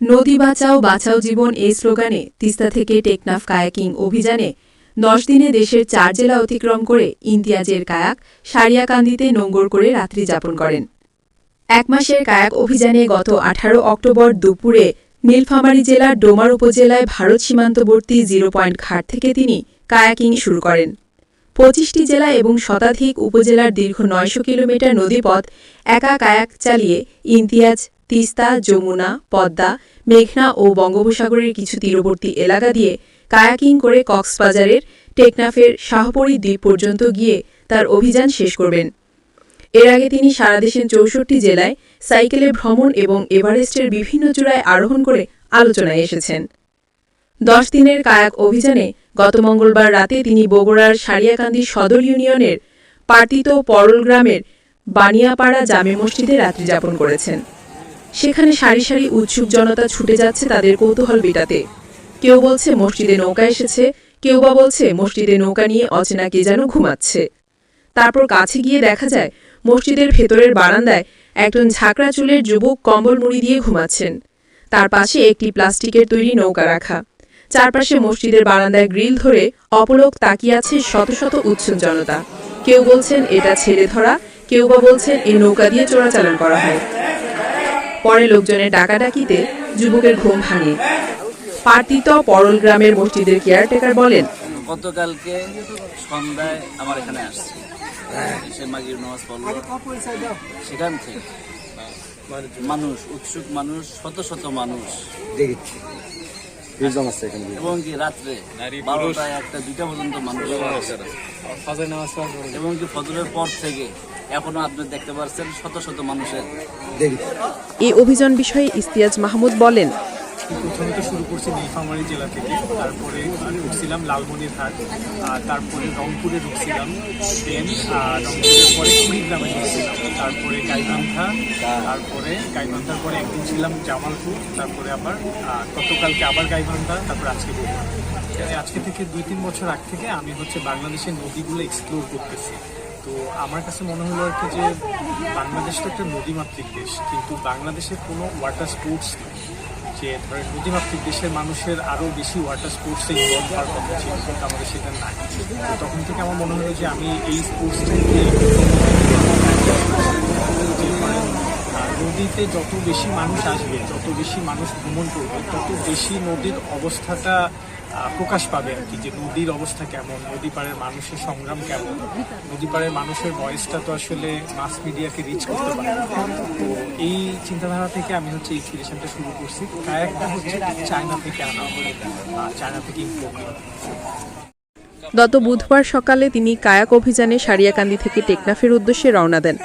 নদী বাঁচাও বাঁচাও জীবন এই স্লোগানে তিস্তা থেকে টেকনাফ কায়াকিং অভিযানে দশ দিনে দেশের চার জেলা অতিক্রম করে ইমতিয়াজের কায়াক সারিয়াকান্দিতে নোঙ্গর করে রাত্রি যাপন করেন। এক মাসের কায়াক অভিযানে গত আঠারো অক্টোবর দুপুরে নীলফামারী জেলার ডোমার উপজেলায় ভারত সীমান্তবর্তী জিরো পয়েন্ট ঘাট থেকে তিনি কায়াকিং শুরু করেন। পঁচিশটি জেলা এবং শতাধিক উপজেলার দীর্ঘ নয়শো কিলোমিটার নদীপথ একা কায়াক চালিয়ে ইমতিয়াজ তিস্তা, যমুনা, পদ্মা, মেঘনা ও বঙ্গোপসাগরের কিছু তীরবর্তী এলাকা দিয়ে কায়াকিং করে কক্সবাজারের টেকনাফের শাহপরি দ্বীপ পর্যন্ত গিয়ে তার অভিযান শেষ করবেন। এর আগে তিনি সারা দেশের চৌষট্টি জেলায় সাইকেলে ভ্রমণ এবং এভারেস্টের বিভিন্ন চূড়ায় আরোহণ করে আলোচনায় এসেছেন। দশ দিনের কায়াক অভিযানে গত মঙ্গলবার রাতে তিনি বগুড়ার সারিয়াকান্দি সদর ইউনিয়নের পার্তিত পরল গ্রামের বানিয়াপাড়া জামে মসজিদে রাত্রি যাপন করেছেন। সেখানে সারি সারি উৎসুক জনতা ছুটে যাচ্ছে তাদের কৌতূহল মেটাতে। কেউ বলছে, মসজিদে নৌকা এসেছে। কেউ বা বলছে, মসজিদে নৌকা নিয়ে অচেনা কে যেন ঘুমাচ্ছে? তারপর কাছে গিয়ে দেখা যায়, মসজিদের ভেতরের বারান্দায় একজন ঝাঁকড়া চুলের যুবক কম্বল মুড়ি দিয়ে ঘুমাচ্ছেন। তার পাশে একটি প্লাস্টিকের তৈরি নৌকা রাখা। চারপাশে মসজিদের বারান্দায় গ্রিল ধরে অপলোক তাকিয়ে আছে শত শত উৎসুক জনতা। কেউ বলছেন, এটা ছেড়ে ধরা। কেউ বা বলছেন এই নৌকা দিয়ে চোরাচালান করা হয়। পরে লোকজনের ডাকাডাকিতে যুবকের ঘুম ভাঙে। পার্তিত পরল গ্রামের মসজিদের কেয়ারটেকার বলেন গতকালকে সন্ধ্যায় আমার এখানে আসছে। সে মাগির নামাজ পড়ল। সেখান থেকে মানুষ উৎসুক মানুষ শত শত মানুষ। দেখেছি। বিজন আছে এখানে। এবং কি রাত্রে বারোটা একটা দুইটা পর্যন্ত মানুষ এবং কি ফজরের পর থেকে এখনও আপনি দেখতে পাচ্ছেন শত শত মানুষের। এই অভিযান বিষয়ে ইস্তিয়াজ মাহমুদ বলেন প্রথমে তো শুরু করছি নীলফামারী জেলা থেকে। তারপরে ঢুকছিলাম লালমনিরহাট তারপরে রংপুরে ঢুকছিলাম দেন রংপুরের পরে কুড়িগ্রামে ঢুকছিলাম তারপরে গাইবান্ধা, তারপরে গাইবান্ধার পরে একদিন ছিলাম জামালপুর, তারপরে আবার গতকালকে আবার গাইবান্ধা, তারপর আজকে বগুড়া। আজকে থেকে দুই তিন বছর আগ থেকে আমি হচ্ছে বাংলাদেশের নদীগুলো এক্সপ্লোর করতেছি। তো আমার কাছে মনে হলো আর কি যে বাংলাদেশ তো একটা নদীমাতৃক দেশ, কিন্তু বাংলাদেশের কোনো ওয়াটার স্পোর্টস নেই। যে ধরেন নদীমাতৃক দেশের মানুষের আরও বেশি ওয়াটার স্পোর্টসে ইনভলভ হওয়ার কথা ছিল, কিন্তু আমাদের সেটা নাই। তখন থেকে আমার মনে হলো যে আমি এই স্পোর্টসটাকে নদীতে যত বেশি মানুষ আসবে, যত বেশি মানুষ ভ্রমণ করবে, তত বেশি নদীর অবস্থাটা প্রকাশ পাবে আর কি, যে নদীর অবস্থা কেমন, নদী পাড়ের মানুষের সংগ্রাম কেমন, নদী পাড়ের মানুষের ভয়েসটা তো আসলে মাস মিডিয়াকে রিচ করতে পারে। এই চিন্তাধারা থেকে আমি হচ্ছে এই ইন্সপিরেশনটা শুরু করছি। কয়েকটা হচ্ছে চায়না থেকে আনা চায়না থেকে ইম্পোর্ট গত বুধবার সকালে তিনি কায়াক অভিযানে সারিয়াকান্দি থেকে টেকনাফের উদ্দেশ্যে রওনা দেন।